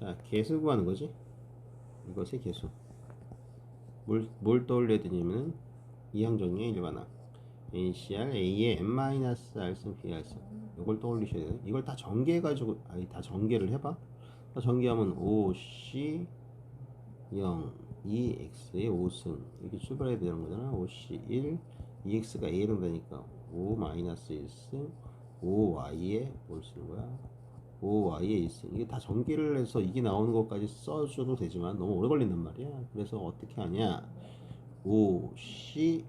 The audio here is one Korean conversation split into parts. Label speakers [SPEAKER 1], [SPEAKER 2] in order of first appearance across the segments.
[SPEAKER 1] 자, 개수 구하는 거지. 이것의 개수. 뭘, 뭘 떠올려야 되냐면은 이항정의 일반항. NCR A의 n-r승 Br승. 이걸 떠올리셔야 돼요. 이걸 다 전개해가지고, 아니, 다 전개를 해봐. 다 전개하면 5C 0, 2X의 5승. 이렇게 출발해야 되는 거잖아. 5C 1, 2X가 A에 된다니까. 5 마이너스 1승, 5Y에 뭘 쓰는 거야? 5y의 1승 이게 다 전개를 해서 이게 나오는 것까지 써줘도 되지만 너무 오래 걸린단 말이야. 그래서 어떻게 하냐? 5c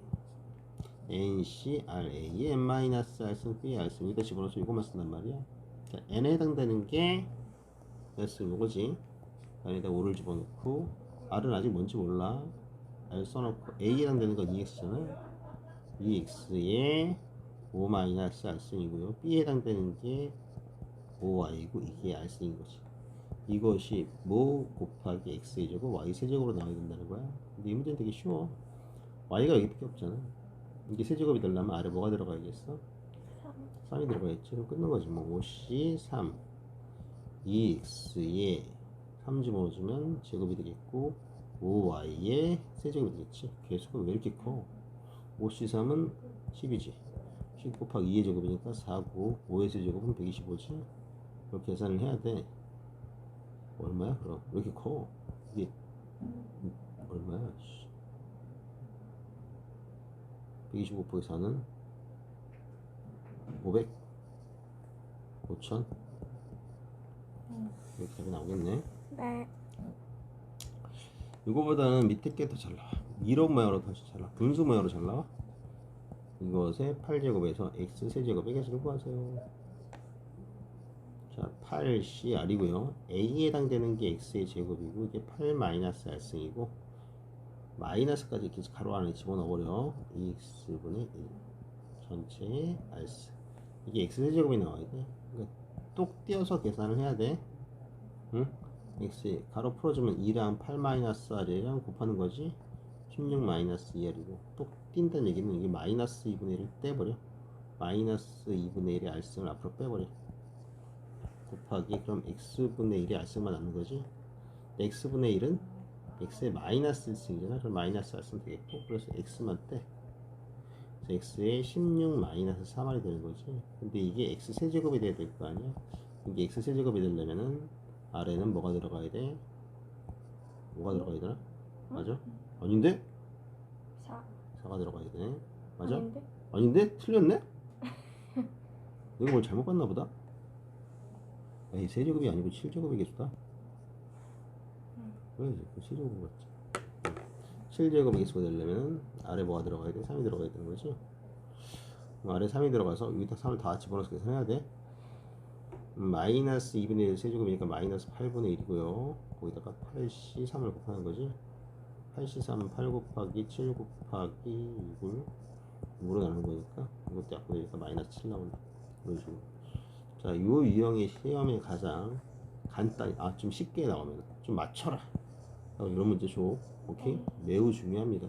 [SPEAKER 1] nc ra의 n-r승 b r승 이거 집어넣어서 이것만 쓴단 말이야. 자, n에 해당되는 게 s 이거지? 여기다 5를 집어넣고 r은 아직 뭔지 몰라. R 써놓고 a에 해당되는 건 2x잖아. 2x의 5-r승이고요. B에 해당되는 게 5y고 이게 r승인 거지. 이것이 뭐 곱하기 x의 제곱 y 세제곱으로 나와야 된다는 거야. 근데 이 문제는 되게 쉬워. y가 여기밖에 없잖아. 이게 세제곱이 되려면 아래 뭐가 들어가야겠어? 3 이 들어가야지. 그럼 끊는 거지. 뭐 5c 3 2x에 3 집어넣어주면 제곱이 되겠고 5y의 세제곱이 되겠지. 개수가 왜 이렇게 커? 5c 3은 10이지. 10 곱하기 2의 제곱이니까 4고 5의 세제곱은 125지. 이렇게 계산을 해야 돼. 얼마야 그럼? 왜 이렇게 커? 이게 음, 얼마야? 씨. 125 곱하기 4는 500 5천 이렇게 답이 나오겠네.
[SPEAKER 2] 네.
[SPEAKER 1] 이거보다는 밑에 게 더 잘 나와. 1억 모양으로 더 잘 나와. 분수 모양으로 잘 나와. 이것의 8제곱에서 x 세제곱의 개수를 구하세요. 자, 8CR이고요. A에 해당되는 게 X의 제곱이고 이게 8 마이너스 R승이고 마이너스까지 이렇게 가로 안에 집어넣어버려 2X분의 1 전체 R승 이게 X 세제곱이 나와야 돼. 그러니까 똑 띄어서 계산을 해야 돼. 응? X 가로 풀어주면 2랑 8 마이너스 R이랑 곱하는 거지. 16 마이너스 2R이고 똑 띈다는 얘기는 이게 마이너스 2분의 1을 떼버려. 마이너스 2분의 1의 R승을 앞으로 빼버려. 곱하기 그럼 x분의 1이 r승만 남는 거지? x분의 1은 x의 마이너스 1승이잖아. 그럼 마이너스 r승 되겠고 그래서 x만 떼 그래서 x의 16 마이너스 3r이 되는 거지. 근데 이게 x 세제곱이 돼야 될 거 아니야? 이게 x 세제곱이 되려면은 아래는 뭐가 들어가야 돼? 뭐가 들어가야 되나? 맞아? 아닌데?
[SPEAKER 2] 4.
[SPEAKER 1] 4가 들어가야 되네 맞아?
[SPEAKER 2] 아닌데?
[SPEAKER 1] 아닌데? 틀렸네? 내가 뭘 잘못 봤나 보다 에이 세제곱이 아니고 7제곱이 개수다. 왜그 세제곱 같지. 7제곱 개수가 되려면 아래 뭐가 들어가야 돼? 3이 들어가야 되는 거지? 아래 3이 들어가서 여기다 3을 다 집어넣어서 계산해야 돼. 음, 마이너스 2분의 1 세제곱이니까 마이너스 8분의 1이고요. 거기다가 8c 3을 곱하는 거지. 8c 3은 8 곱하기 7 곱하기 6을 6으로 나누는 거니까 이것도 약분되니까 마이너스 7 나온다. 이런 식으로 자, 요 유형의 시험에 가장 간단히, 아, 좀 쉽게 나오면 좀 맞춰라. 어, 이런 문제 줘. 오케이? 매우 중요합니다.